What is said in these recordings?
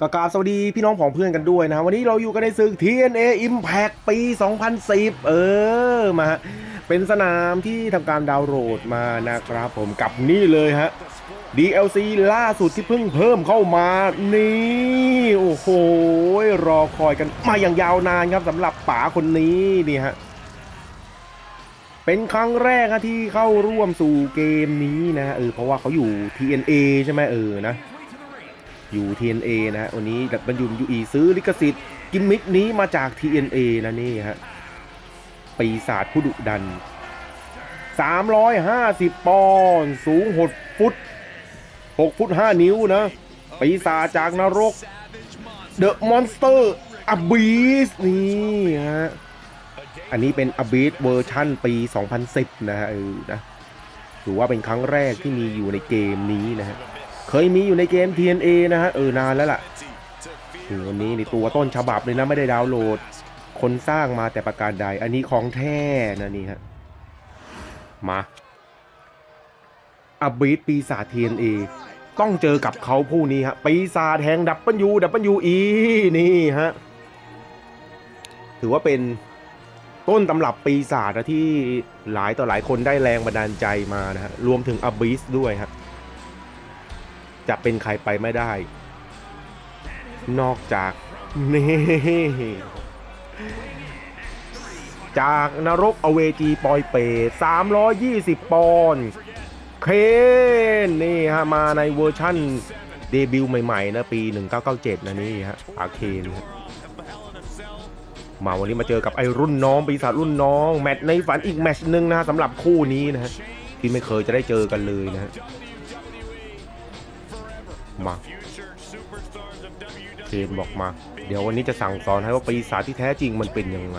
ก็กราบสวัสดีพี่น้องของเพื่อนกันด้วยนะวันนี้เราอยู่กันในศึก TNA Impact ปี 2010 เออมาเป็นสนามที่ทำการดาวน์โหลดมานะครับผมกับนี่เลยฮะ DLC ล่าสุดที่เพิ่งเพิ่มเข้ามานี่ โอ้โห รอคอยกันมาอย่างยาวนานครับสำหรับป๋าคนนี้นี่ฮะเป็นครั้งแรกที่เข้าร่วมสู่เกมนี้นะเออเพราะว่าเขาอยู่ TNA ใช่ไหมเออนะ อยู่ TNA นะฮะวันนี้ดับเบิลยูอีซื้อลิขสิทธิ์กิมมิกนี้มาจาก TNA นะนี่ฮะปีศาจผู้ดุดัน 350 ปอนด์สูง 6 ฟุต 6 ฟุต 5 นิ้วนะ ปีศาจจากนรก The Monster Abyss นี่ฮะ อันนี้เป็น Abyss เวอร์ชั่นปี 2010 นะฮะเออนะถือว่าเป็นครั้งแรกที่มีอยู่ในเกมนี้นะฮะ เคยมีอยู่ในเกม TNA นะฮะเออนานแล้วล่ะอืมวันนี้ในตัวต้นฉบับเลยนะไม่ได้ดาวน์โหลด คนสร้างมาแต่ประการใด อันนี้ของแท้นะนี่ฮะมาอบีดปีศาจ TNA ต้องเจอกับเขาผู้นี้ฮะปีศาจแห่งดับเบิลยูดับเบิลยูอีนี่ฮะถือว่าเป็นต้นตำรับปีศาจที่หลายต่อหลายคนได้แรงบันดาลใจมานะฮะรวมถึงอบีสด้วยฮะ จะเป็นใครไปไม่ได้ นอกจากนี่จากนรกอเวจีปอยเป320 ปอนด์เคนนี่ฮะมาในเวอร์ชั่นเดบิวต์ใหม่ๆนะปี 1997 นะนี่ฮะอาเคนมาวันนี้มาเจอกับไอรุ่นน้องปีศาจรุ่นน้อง แมตช์ในฝันอีกแมตช์หนึ่งนะฮะสำหรับคู่นี้นะฮะที่ไม่เคยจะได้เจอกันเลยนะฮะ มาเคนบอกมา เดี๋ยววันนี้จะสั่งสอนให้ว่าปีศาจที่แท้จริงมันเป็นยังไง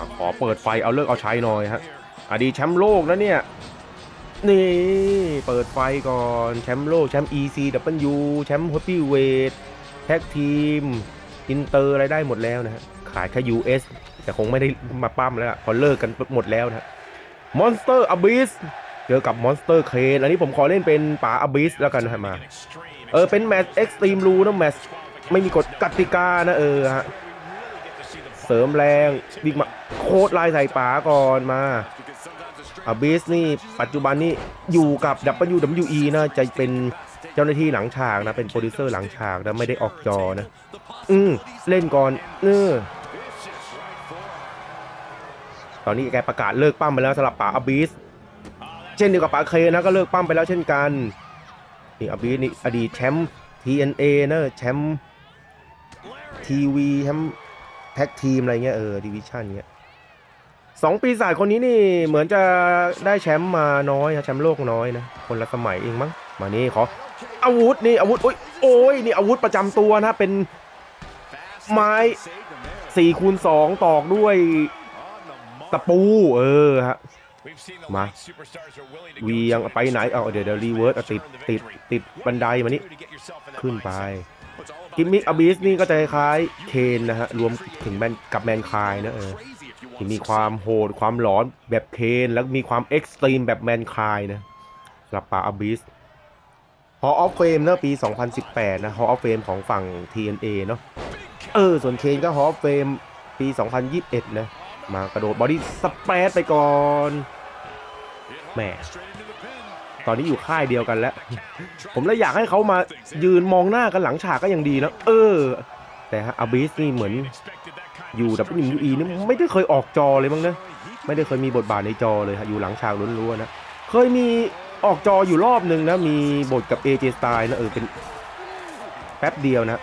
อขอเปิดไฟเอาเลิกเอาใช้หน่อยฮะอดีตแชมป์โลกนะเนี่ยนี่เปิดไฟก่อนแชมป์โลกแชมป์ ECW แชมป์ฮอปปี้เวทแท็กทีม อินเตอร์อะไรได้หมดแล้วนะฮะขายแค่ US แต่คงไม่ได้มาปั้มแล้วล่ะพอเลิกกันหมดแล้วนะฮะ Monster Abyss เจอกับมอนสเตอร์เคนอันนี้ผมขอเล่นเป็นป๋าอบิสแล้วกันนะฮะมา เออ เป็นแมตช์เอ็กซ์ตรีมรูนะแมตช์ไม่มีกฎกติกานะเออฮะ เสริมแรงบิ๊กมาโคตรลายใส่ป๋าก่อนมาอบิสนี่ปัจจุบันนี้อยู่กับ WWE นะจะเป็นเจ้าหน้าที่หลังฉากนะ เป็นโปรดิวเซอร์หลังฉากนะ ไม่ได้ออกจอนะ อืมเล่นก่อนเออตอนนี้แกประกาศเลิกปั้มไปแล้วสำหรับป๋าอบิส เช่นเดียวกับปาเคนะก็เลิกปั้มไปแล้วเช่นกันนี่อบีนี่อดีตแชมป์ TNA นะแชมป์ทีวีแชมป์แท็กทีมอะไรเงี้ยเออดิวิชั่นเงี้ยสองปีศาจคนนี้นี่เหมือนจะได้แชมป์มาน้อยนะแชมป์โลกน้อยนะคนละสมัยเองมั้งมานี่ขออาวุธนี่อาวุธโอ้ยโอ้ยนี่อาวุธประจำตัวนะเป็นไม้สี่คูณสองตอกด้วยตะปูเออฮะ มาวียังไปไหนเอาเดี๋ยวเดี๋ยวรีเวิร์สติดติดติดบันไดมานี่ขึ้นไปกิมมิกอบิสนี่ก็จะคล้ายเคนนะฮะรวมถึงแมนกับแมนคายนะเออที่มีความโหดความหลอนแบบเคนแล้วมีความเอ็กซ์ตรีมแบบแมนคายนะสำหรับปาอบิสฮอออฟเฟมเนะปี 2018 นะฮอออฟเฟมของฝั่ง TNA เนาะเออส่วนเคนก็ฮอออฟเฟมปี 2021 นะ มากระโดดบอดี้สเปรดไปก่อนแหมตอนนี้อยู่ค่ายเดียวกันแล้ว ผมเลยอยากให้เขามายืนมองหน้ากันหลังฉากก็ยังดีนะ เออ แต่ฮะอาบิสนี่เหมือนอยู่ดับเบิลยูอีนี่ไม่ได้เคยออกจอเลยมั้งนะ ไม่ได้เคยมีบทบาทในจอเลยฮะอยู่หลังฉากล้วนๆนะ เคยมีออกจออยู่รอบหนึ่งนะ มีบทกับ AJ Style นะเออเป็นแป๊บเดียวนะ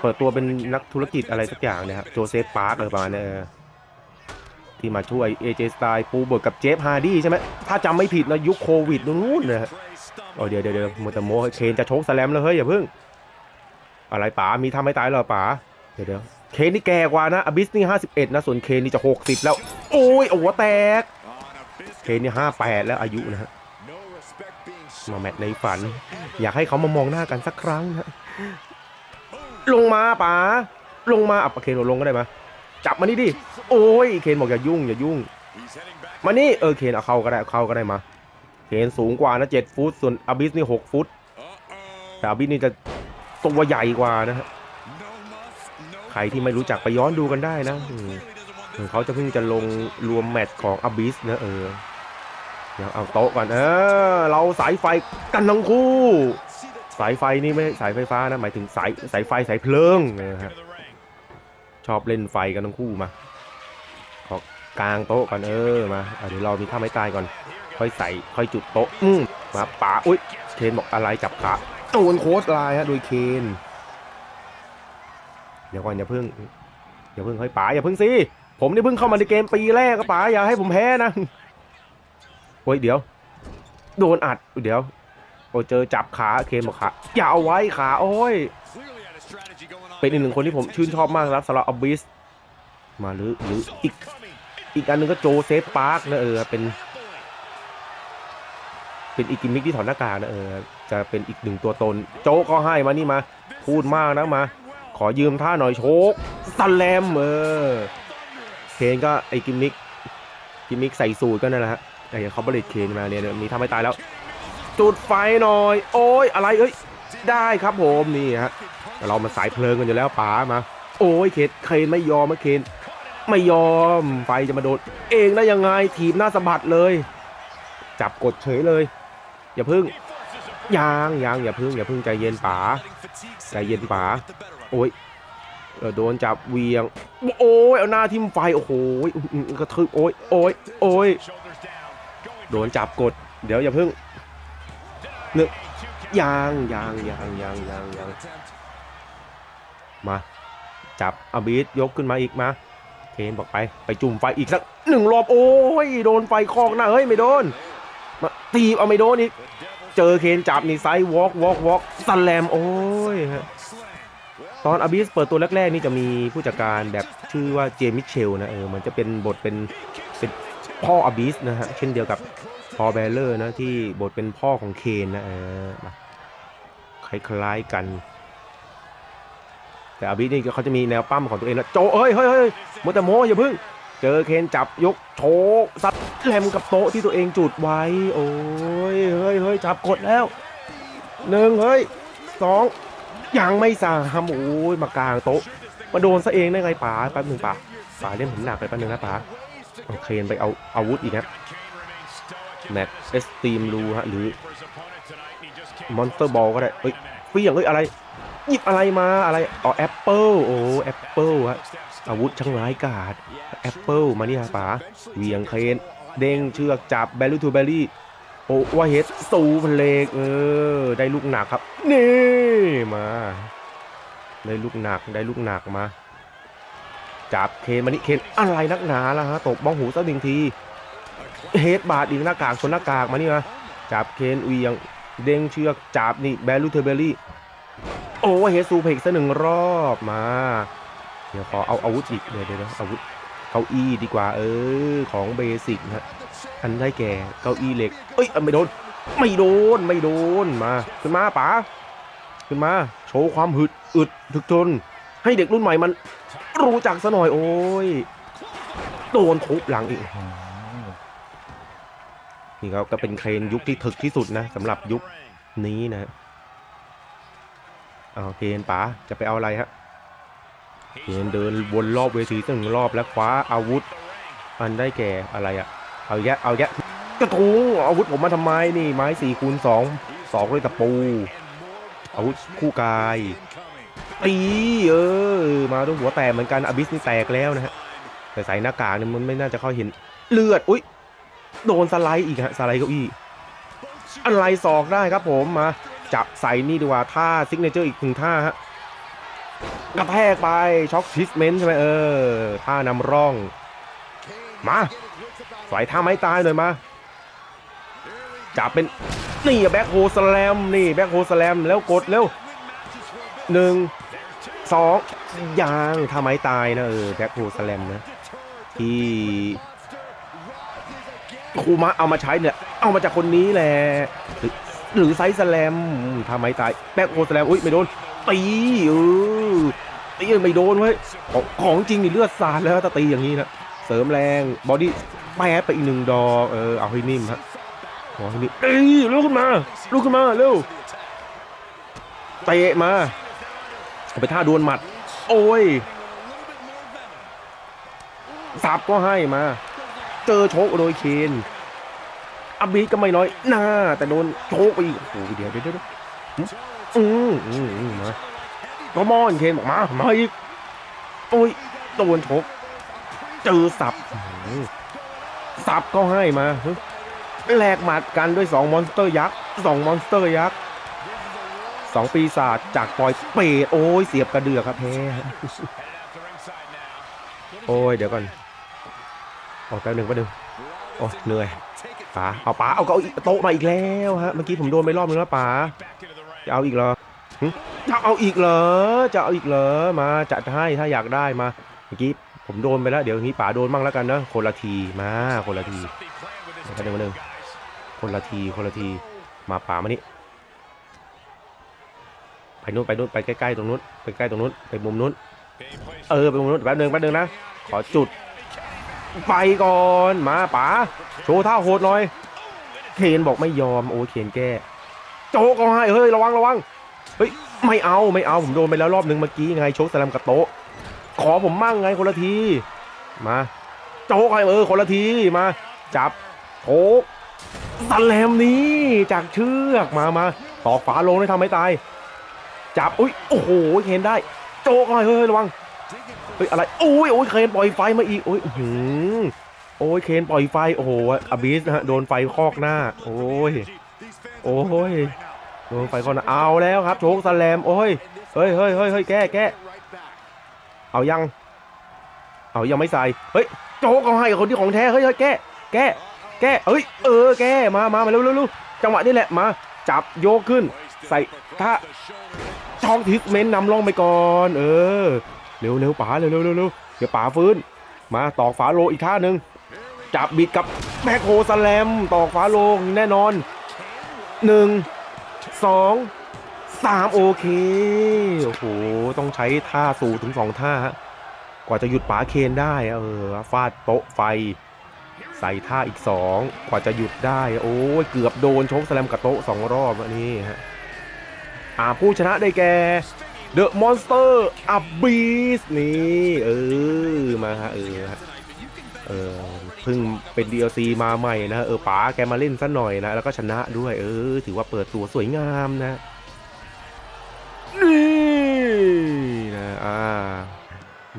เปิดตัวเป็นนักธุรกิจอะไรสักอย่างเนี่ยครับโจเซฟปาร์คอะไรประมาณนี้ที่มาช่วย AJ Styles ปูบทกับเจฟฮาร์ดี้ใช่ไหมถ้าจำไม่ผิดนะยุคโควิดนู้นนะฮะโอ้เดี๋ยวเดี๋ยวเดี๋ยวมัวแต่โมเคนจะชกสแลมแล้วเฮ้ยอย่าเพิ่ง อะไรป๋ามีทำให้ตายหรอป๋าเดี๋ยวเดี๋ยวเคนนี่แก่กว่านะอบิสนี่ห้าสิบเอ็ดนะส่วนเคนนี่จะหกสิบแล้ว โอ้ยโอ้โหแตก เคนนี่ห้าแปดแล้วอายุนะฮะมาแมตช์ในฝัน อยากให้เขามามองหน้ากันสักครั้งนะ ลงมาป๋าลงมาอะเคนลงก็ได้มาจับมานี่ดิโอ้ยเคนบอกอย่ายุ่งอย่ายุ่ง มานี่เออเคนเอาเข้าก็ได้เอาเข้าก็ได้มาเคนสูงกว่านะ7ฟุตส่วนอาบิสนี่6ฟุตแต่อาบิสนี่จะตัวใหญ่กว่านะฮะใครที่ไม่รู้จักไปย้อนดูกันได้นะเขาจะเพิ่งจะลงรวมแมตช์ของอาบิสนะเออเดี๋ยวเอาโต๊ะก่อนเออเราสายไฟกันทั้งคู่ สายไฟนี่ไม่สายไฟฟ้านะหมายถึงสายสายไฟสายเพลิงนะฮะชอบเล่นไฟกันทั้งคู่มาขอกลางโต๊ะก่อนเออมาอะเดี๋ยวเรามีท่าไม้ตายก่อน ค่อยใส่ค่อยจุดโต๊ะอืมมาป่าอุ้ยเคนบอกอะไรจับขาโดนโค้ดลายฮะโดยเคนเดี๋ยวก่อนอย่าเพิ่งอย่าเพิ่งให้ป๋าอย่าเพิ่งสิผมนี่เพิ่งเข้ามาในเกมปีแรกก็ป๋าอย่าให้ผมแพ้นะโอ้ยเดี๋ยว โดนอัดเดี๋ยว โอ้เจอจับขาเคนบอกขาอย่าเอาไว้ขาโอ้ย เป็นอีกหนึ่งคนที่ผมชื่นชอบมากครับสำหรับอบิสมาหรือหรืออีกอีกอันหนึงก็โจเซฟปาร์กนะเออเป็น เป็นอีกกิมมิกที่ถอดหน้ากากนะเออจะเป็นอีกหนึ่งตัวตน โจก็ให้มานี่มา พูดมากนะมา ขอยืมท่าหน่อยโชกสแลมเออเคนก็ไอกิมมิกกิมมิกใส่สูตรก็นั่นแหละฮะไอ้เขาบริดเคนมาเนี่ยมีท่าไม่ตายแล้ว จุดไฟหน่อย โอ้ยอะไรเอ้ยได้ครับผมนี่ฮะเรามันสายเพลิงกันอยู่แล้วป๋ามา โอ้ยเคนเคนไม่ยอมนะเคนไม่ยอมไฟจะมาโดนเองได้ยังไงทีมหน้าสะบัดเลย จับกดเฉยเลย อย่าพึ่งยางยางอย่าพึ่งอย่าพึ่งใจเย็นป๋าใจเย็นป๋าโอ้ยโดนจับเวียง โอ้ยเอาหน้าทิ่มไฟโอ้โหอื้อหือกระทึบโอ้ยโอ้ยโอ้ยโดนจับกด เดี๋ยวอย่าพึ่ง นึกยางยางยางยางยางยางมา จับอาบีสยกขึ้นมาอีกมาเคนบอกไปไปจุ่มไฟอีกสักหนึ่งรอบโอ้ยโดนไฟคอกหน้าเฮ้ยไม่โดนมาตีเอาไม่โดนอีกเจอเคนจับนี่ไซวอล์กวอล์กวอล์กสแลมโอ้ยฮะตอนอาบีสเปิดตัวแรกๆนี่จะมีผู้จัดการแบบชื่อว่าเจมิเชลนะเออมันจะเป็นบทเป็นเป็นพ่ออาบีสนะฮะเช่นเดียวกับ พอแบลเลอร์นะที่บทเป็นพ่อของเคนนะเออคล้ายๆกัน แต่อาบินี่เขาจะมีแนวปั้มของตัวเองนะโจเอ้ยเฮ้ยเฮ้ยโมแต่โมอย่าพึ่ง เจอเคนจับยกโชกซัดแหลมกับโต๊ะที่ตัวเองจุดไว้ โอ้ยเฮ้ยเฮ้ยจับกดแล้วหนึ่งเฮ้ยสองยังไม่สามโอ้ยมากลางโต๊ะมาโดนซะเองได้ไงป๋าแป๊บหนึ่งป๋าป๋าเล่นผมหนักไปแป๊บหนึ่งนะป๋าเอาเคนไปเอาอาวุธอีกนะ แมตเอสตีมรูฮะหรือมอนสเตอร์บอลก็ได้เอ้ยเฟี้ยงเอ้ยอะไรหยิบอะไรมาอะไรอ๋อแอปเปิลโอ้แอปเปิลฮะอาวุธช่างร้ายกาจแอปเปิลมานี่ฮะป๋าเหวียงเคนเด้งเชือกจับแบลลูทูแบลลี่โอ้ว่าเฮดสูเพลกเออ ได้ลูกหนักครับ นี่มาได้ลูกหนักได้ลูกหนักมาจับเคนมานี่เคนอะไรนักหนาล่ะฮะตบบ้องหูสักหนึ่งที เฮดบาดอีกหน้ากากชนหน้ากากมานี่มาจับเคนเวียง เด้งเชือกจับนี่แบลลูทูแบลลี่ โอ้เฮซูเพกสักหนึ่งรอบมา เดี๋ยวขอเอาอาวุธอีกเดี๋ยวเดี๋ยวอาวุธเก้าอี้ดีกว่า เออของเบสิกนะฮะอันได้แก่เก้าอี้เหล็ก เอ้ยไม่โดน ไม่โดนไม่โดนมาขึ้นมาป๋าขึ้นมา โชว์ความหึดอึดถึกทน ให้เด็กรุ่นใหม่มันรู้จักซะหน่อยโอ้ยโดนทุบหลังอีก นี่เขาก็เป็นเทรนยุคที่ถึกที่สุดนะสำหรับยุคนี้นะเอาเคนป๋าจะไปเอาอะไรฮะเคนเดินวนรอบเวทีตั้งหนึ่งรอบแล้วคว้าอาวุธ อันได้แก่อะไรอะเอาแยะเอาแยะกระทุงอาวุธผมมาทำไมนี่ไม้สี่คูณสองสองด้วยตะปู อาวุธคู่กายตีเออ มาด้วยหัวแตกเหมือนกันอบิสนี่แตกแล้วนะฮะแต่ใส่หน้ากากเนี่ยมันไม่น่าจะเข้าเห็นเลือด อุ้ย โดนสไลด์อีกฮะสไลด์เก้าอี้อะไรศอกได้ครับผมมาจับใส่นี่ดีกว่าท่าซิกเนเจอร์อีกหนึ่งท่าฮะกระแทกไปช็อคทิสเมนต์ใช่ไหมเออท่านำร่อง มาใส่ท่าไม้ตายหน่อยมาจับเป็นนี่แบ็คโฮสแลมนี่แบ็คโฮสแลมแล้วกดเร็วหนึ่งสองยางท่าไม้ตายนะเออแบ็คโฮสแลมนะที่ คูมะเอามาใช้เนี่ย เอามาจากคนนี้แหละหรือไซส์แสลมทำไมตายแบ็คโฮสแลมอุ้ยไม่โดนตีเออตีไม่โดนเว้ยของของจริงนี่เลือดสาดแล้วถ้าตีอย่างนี้นะเสริมแรงบอดี้แป๊ไปอีกหนึ่งดอกเออเอาให้นิ่มฮะขอให้นี่เอ้ยลุกขึ้นมาลุกขึ้นมาเร็วเตะมาเอาไปท่าดวลหมัด โอ้ยสับก็ให้มา เจอโชกโดยเคนอับบีก็ไม่น้อยหน้า แต่โดนโชกไปอีกโอ้โหเดี๋ยวเดี๋ยวเดี๋ยวอืมอืมอืมมาก็มอนเคนบอกมามาอีกโอ้ยโดนโชกเจอสับสับก็ให้มาแลกหมัดกันด้วยสองมอนสเตอร์ยักษ์สองมอนสเตอร์ยักษ์สองปีศาจจากปล่อยเปรตโอ้ยเสียบกระเดือกครับแพ้โอ้ยเดี๋ยวก่อน ออกแป๊บหนึ่งแป๊บหนึ่งโอ้เหนื่อยป๋าเอาป๋าเอาเก้าอี้โต๊ะมาอีกแล้วฮะเมื่อกี้ผมโดนไปรอบนึงแล้วป๋าจะเอาอีกเหรอจะเอาอีกเหรอจะเอาอีกเหรอมาจัดให้ถ้าอยากได้มาเมื่อกี้ผมโดนไปแล้วเดี๋ยวนี้ป๋าโดนบ้างแล้วกันนะคนละทีมาคนละทีแป๊บหนึ่งแป๊บหนึงคนละทีคนละทีมาป๋ามานี่ไปนู้นไปนู้นไปใกล้ๆตรงนู้นไปใกล้ตรงนู้นไปมุมนู้นเออไปมุมนู้นแป๊บหนึ่งแป๊บหนึ่งนะขอจุด ไปก่อนมาป๋าโชว์ท่าโหดหน่อยเคนบอกไม่ยอมโอ้เคนแก้โจกเอาให้เฮ้ยระวังระวังเฮ้ยไม่เอาไม่เอาผมโดนไปแล้วรอบนึงเมื่อกี้ไงโชกสลัมกับโต๊ะ ขอผมมั่งไงคนละทีมาโจกให้เออคนละทีมา จับโชกสแลมนี้จากเชือกมามาตอกฝาลงได้ทำให้ตาย จับอุ้ยโอ้โหเคนได้ โจกให้เฮ้ยระวัง เฮ้ยอะไรโอ้ยโอ้ยเคนปล่อยไฟมาอีกโอ้ยอื้อหือโอ้ยเคนปล่อยไฟโอ้โหอบิสนะฮะโดนไฟคอกหน้า โอ้ยโอ้ยโดนไฟคอกหน้าเอาแล้วครับโชกสแลมโอ้ยเฮ้ยเฮ้ยเฮ้ยเฮ้ยแก้แก้เอายัง เอายังไม่ใส่เฮ้ยโจกเอาให้คนที่ของแท้เฮ้ยเฮ้ยแก้แก้แก้เอ้ยเออแก้มามามาเร็วเร็วจังหวะนี้แหละมาจับโยกขึ้น ใส่ถ้าช่องทิสเมนต์นำล่องไปก่อน เออ เร็วเร็วป๋าเร็วเร็วเร็วเดี๋ยวป๋าฟื้น มาตอกฝาโลอีกท่าหนึ่งจับบิดกับแมคโคสแลมตอกฝาโลแน่นอนหนึ่งสองสามโอเคโอ้โหต้องใช้ท่าสูถึงสองท่าฮะกว่าจะหยุดป๋าเคนได้เออฟาดโต๊ะไฟ ใส่ท่าอีกสองกว่าจะหยุดได้ โอ้ยเกือบโดนโชกสแลมกับโต๊ะสองรอบอันนี้ฮะอ่าผู้ชนะได้แก่ The Monster Abyss นี่เออมาฮะเออฮะเออเพิ่งเป็น DLC มาใหม่นะเออป๋าแกมาเล่นซะหน่อยนะแล้วก็ชนะด้วย เออ ถือว่าเปิดตัวสวยงามนะนี่นะอ่า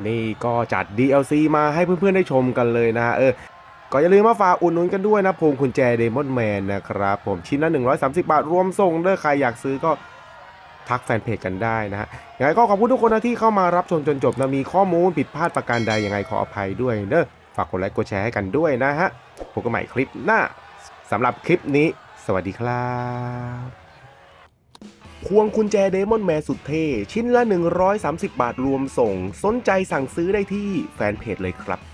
นี่ก็จัด DLC มาให้เพื่อนๆได้ชมกันเลยนะเออก็อย่าลืมมาฝากอุดหนุนกันด้วยนะพวงคุณแจเดมอนแมนนะครับ ผมชิ้นละ 130 บาท รวมส่งเด้อใครอยากซื้อก็ ทักแฟนเพจกันได้นะฮะยังไงก็ขอบคุณทุกคนนะที่เข้ามารับชมจนจบนะมีข้อมูลผิดพลาดประการใดยังไงขออภัยด้วยเนอะฝากกดไลค์กดแชร์ให้กันด้วยนะฮะพบกันใหม่คลิปหน้าสำหรับคลิปนี้ สวัสดีครับพวงกุญแจเดมอนแมนสุดเท่ ชิ้นละ 130 บาทรวมส่ง สนใจสั่งซื้อได้ที่แฟนเพจเลยครับ